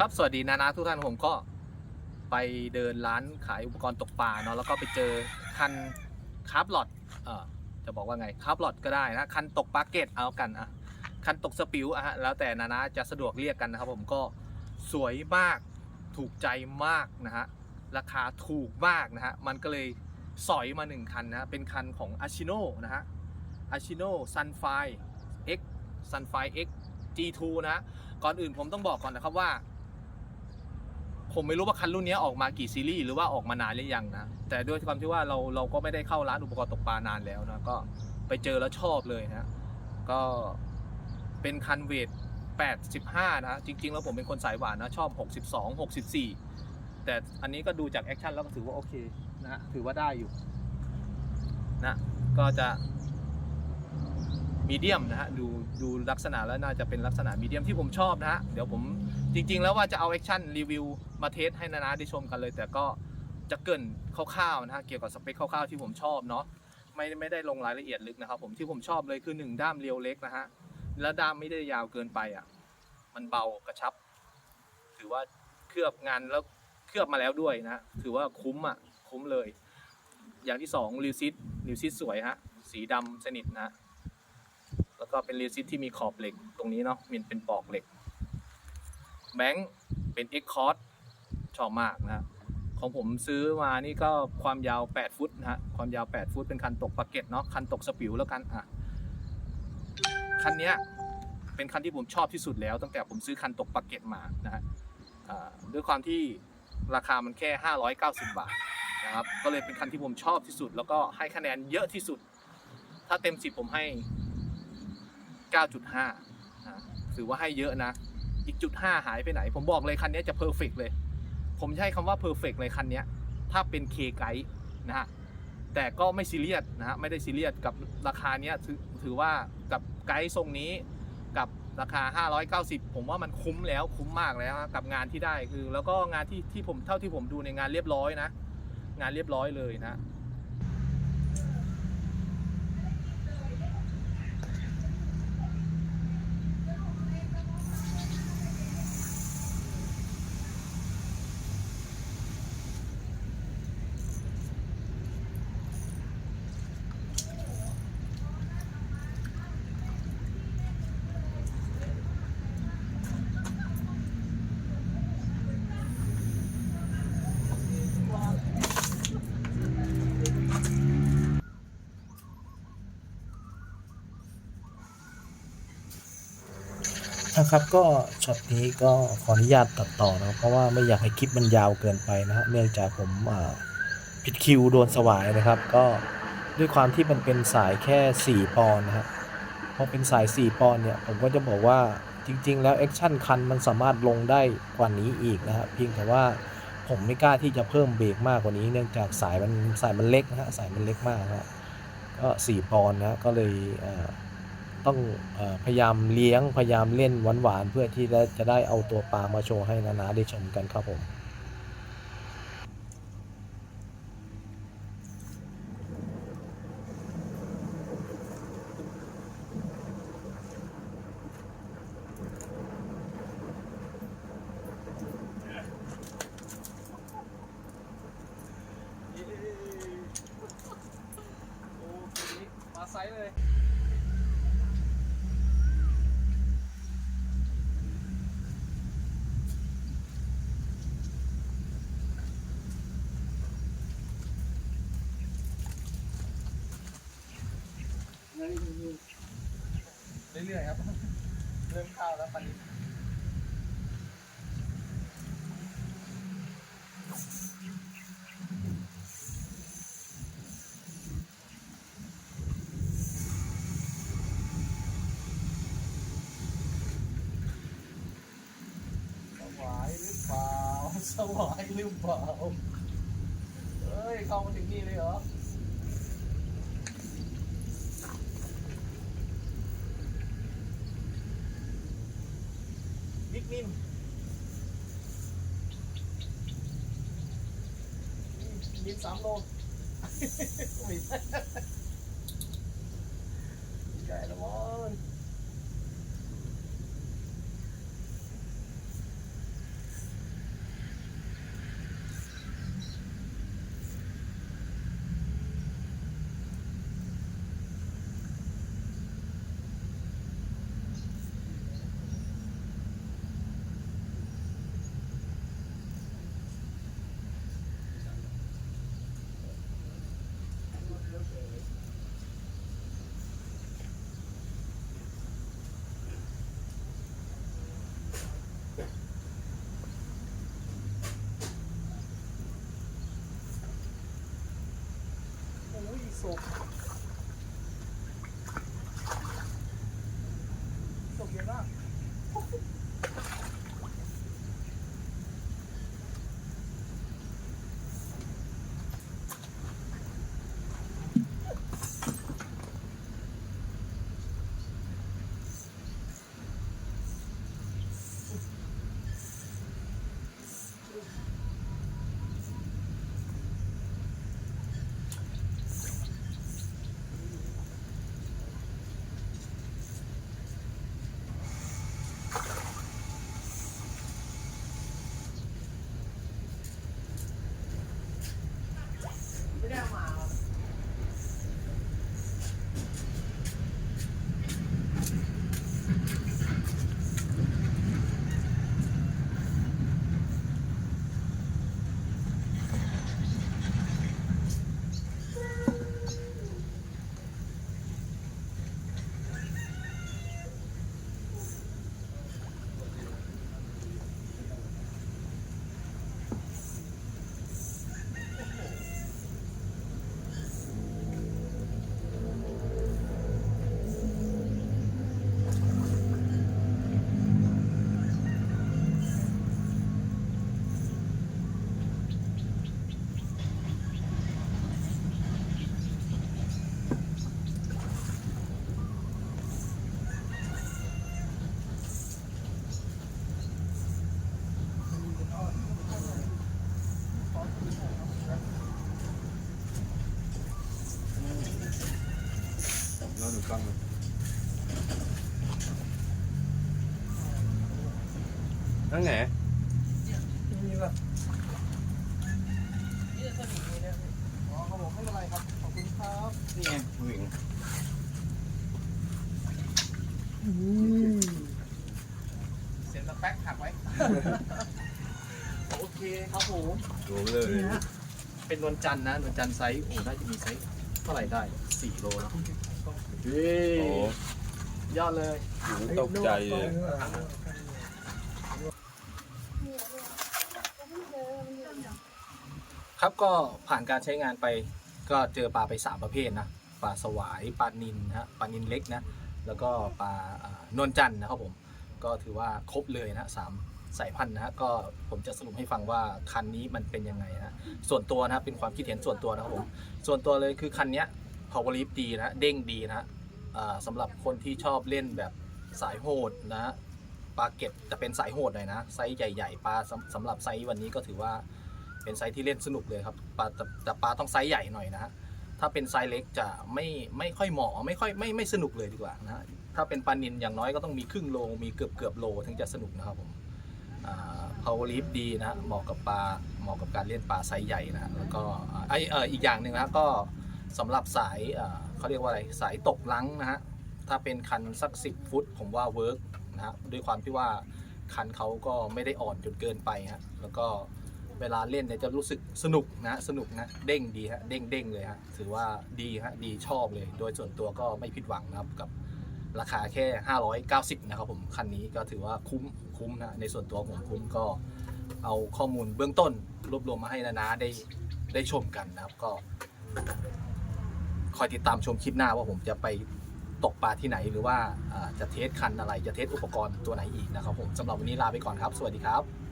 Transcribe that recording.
ครับสวัสดีนานาทุกท่านผมก็ไปเดินร้านขายอุปกรณ์ตกปลาเนาะแล้วก็ไปเจอคันคาร์บลอดเออจะบอกว่าไงคาร์บลอดก็ได้นะคันตกปลาเกตเอากันอะคันตกสปิวอะฮะแล้วแต่นานาจะสะดวกเรียกกันนะครับผมก็สวยมากถูกใจมากนะฮะราคาถูกมากนะฮะมันก็เลยสอยมาหนึ่งคันนะะเป็นคันของ a c h i n o นะฮะ a c h i n o Sunfire X Sunfire X G2 นะฮะก่อนอื่นผมต้องบอกก่อนนะครับว่า ผมไม่รู้ว่าคันรุ่นนี้ออกมากี่ซีรีส์หรือว่าออกมานานหรือยังนะ แต่ด้วยความที่ว่าเราเราก็ไม่ได้เข้าร้านอุปกรณ์ตกปลานานแล้วนะ ก็ไปเจอแล้วชอบเลยนะ ก็เป็นคันเวท 85 นะ จริง ๆ แล้วผมเป็นคนสายหวานนะ ชอบ 62 64 แต่อันนี้ก็ดูจากแอคชั่นแล้วก็ถือว่าโอเคนะฮะถือว่าได้อยู่นะ ก็จะมีเดียมนะฮะ ดูดูลักษณะแล้วน่าจะเป็นลักษณะมีเดียมที่ผมชอบนะฮะ เดี๋ยวผม จริง ๆ แล้วว่าจะเอาแอคชั่นรีวิวมาเทสให้นานาได้ชมกันเลย แต่ก็จะเกินคร่าวๆนะฮะเกี่ยวกับสเปคคร่าวๆที่ผมชอบเนาะไม่ไม่ได้ลงรายละเอียดลึกนะครับผมที่ผมชอบเลยคือหนึ่งด้ามเรียวเล็กนะฮะแล้วด้ามไม่ได้ยาวเกินไปอะมันเบากระชับ ถือว่าเคลือบงานแล้วเคลือบมาแล้วด้วยนะถือว่าคุ้มอะคุ้มเลย อย่างที่สองริวซิตริวซิตสวยฮะสีดำสนิทนะแล้วก็เป็นรีซิตที่มีขอบเหล็กตรงนี้เนาะมันเป็นปอกเหล็ก แบงค์เป็นเอ็กคอร์ดชอบมากนะของผมซื้อมานี่ก็ความยาว 8 ฟุตนะฮะ ความยาว 8 ฟุตเป็นคันตกปากเก็ตเนาะ คันตกสปิวแล้วกันอะ คันเนี้ยเป็นคันที่ผมชอบที่สุดแล้ว ตั้งแต่ผมซื้อคันตกปากเก็ตมานะฮะด้วยความที่ราคามันแค่ 590 บาทนะครับ ก็เลยเป็นคันที่ผมชอบที่สุด แล้วก็ให้คะแนนเยอะที่สุด ถ้าเต็ม 10 ผมให้ 9.5นะถือว่าให้เยอะนะ อีกจุด5หายไปไหน ผมบอกเลยคันนี้จะเพอร์เฟกเลย ผมใช้คำว่าเพอร์เฟกเลยคันนี้ถ้าเป็นเคไกด์นะฮะแต่ก็ไม่ซีเรียสนะฮะไม่ได้ซีเรียสกับราคาเนี้ยถือถือว่ากับไกด์ทรงนี้กับราคา 590 ผมว่ามันคุ้มแล้วคุ้มมากแล้วนะกับงานที่ได้คือ แล้วก็งานที่ที่ผมเท่าที่ผมดูในงานเรียบร้อยนะ งานเรียบร้อยเลยนะ นะครับก็ช็อตนี้ก็ขออนุญาตตัดต่อนะครับเพราะว่าไม่อยากให้คลิปมันยาวเกินไปนะฮะเนื่องจากผมผิดคิวโดนสวายนะครับ ก็ด้วยความที่มันเป็นสายแค่ 4 ปอนด์นะฮะพอเป็นสาย 4 ปอนเนี่ยผมก็จะบอกว่าจริง ๆ แล้วแอคชั่นคันมันสามารถลงได้กว่านี้อีกนะฮะเพียงแต่ว่าผมไม่กล้าที่จะเพิ่มเบรกมากกว่านี้เนื่องจากสายมันสายมันเล็กนะฮะสายมันเล็กมากนะก็4ปอนนะฮะก็เลยอ่า ต้องอพยายามเลี้ยงพยายามเล่นหวานๆเพื่อที่จะจะได้เอาตัวปลามาโชว์ให้นานาได้ชมกันครับผมมาไซส์เลย เรื่อยๆครับ เริ่มเข้าแล้วปันนี้สวายหรือเปล่าสวายหรือเปล่าเฮ้ย เข้ามาถึงนี่เลยเหรอ บิ๊กนินนินสามโลโอ้ยใหญ่ละมั้ กล้องนั่งไหนนี่แบบนี่สนิทเลยนะอ๋อครับผมไม่เป็นไรครับ ขอบคุณครับนี่ไงผู้หญิงเสียงสแป๊กหักไว้ โอเคครับผมรู้เลยนี่ฮะเป็นนวลจันทร์นะนวลจันทร์ไซส์โอ้น่าจะมีไซส์เท่าไหร่ได้สี่โลแล้ วเฮ้โอ้ยยอดเลยหนูตกใจเลย ครับก็ผ่านการใช้งานไปก็เจอปลาไปสามประเภทนะปลาสวายปลานินนะฮะปลานินเล็กนะแล้วก็ปลาอ่านวลจันทร์นะครับผมก็ถือว่าครบเลยนะสามสายพันธุ์นะฮะก็ผมจะสรุปให้ฟังว่าคันนี้มันเป็นยังไงนะส่วนตัวนะครับเป็นความคิดเห็นส่วนตัวนะครับผมส่วนตัวเลยคือคันเนี้ย power lift ดีนะเด้งดีนะอ่า สำหรับคนที่ชอบเล่นแบบสายโหดนะปลาเก็บจะเป็นสายโหดหน่อยนะไซส์ใหญ่ๆปลาสำหรับไซส์วันนี้ก็ถือว่าเป็นไซส์ที่เล่นสนุกเลยครับปลาแต่ปลาต้องไซส์ใหญ่หน่อยนะฮะถ้าเป็นไซส์เล็กจะไม่ไม่ค่อยเหมาะไม่ค่อยไม่ไม่สนุกเลยดีกว่านะถ้าเป็นปลานินอย่างน้อยก็ต้องมีครึ่งโลมีเกือบเกือบโลถึงจะสนุกนะครับผมอ่า power lift ดีนะเหมาะกับปลาเหมาะกับการเล่นปลาไซส์ใหญ่นะแล้วก็ไอเอออีกอย่างหนึ่งนะก็ สำหรับสายเขาเรียกว่าอะไรสายตกลังนะฮะถ้าเป็นคันสัก 10 ฟุต ผมว่าเวิร์กนะฮะด้วยความที่ว่าคันเขาก็ไม่ได้อ่อนจนเกินไปฮะแล้วก็เวลาเล่นเนี่ยจะรู้สึกสนุกนะสนุกนะเด้งดีฮะเด้งเด้งเลยฮะถือว่าดีฮะดีชอบเลย โดยส่วนตัวก็ไม่ผิดหวังนะครับกับราคาแค่ 590 นะครับผมคันนี้ก็ถือว่าคุ้มคุ้มนะในส่วนตัวผมคุ้มก็เอาข้อมูลเบื้องต้นรวบรวมมาให้นานาได้ได้ชมกันนะครับก็ คอยติดตามชมคลิปหน้าว่าผมจะไปตกปลาที่ไหนหรือว่าจะเทสคันอะไร จะเทสอุปกรณ์ตัวไหนอีกนะครับผมสำหรับวันนี้ลาไปก่อนครับ สวัสดีครับ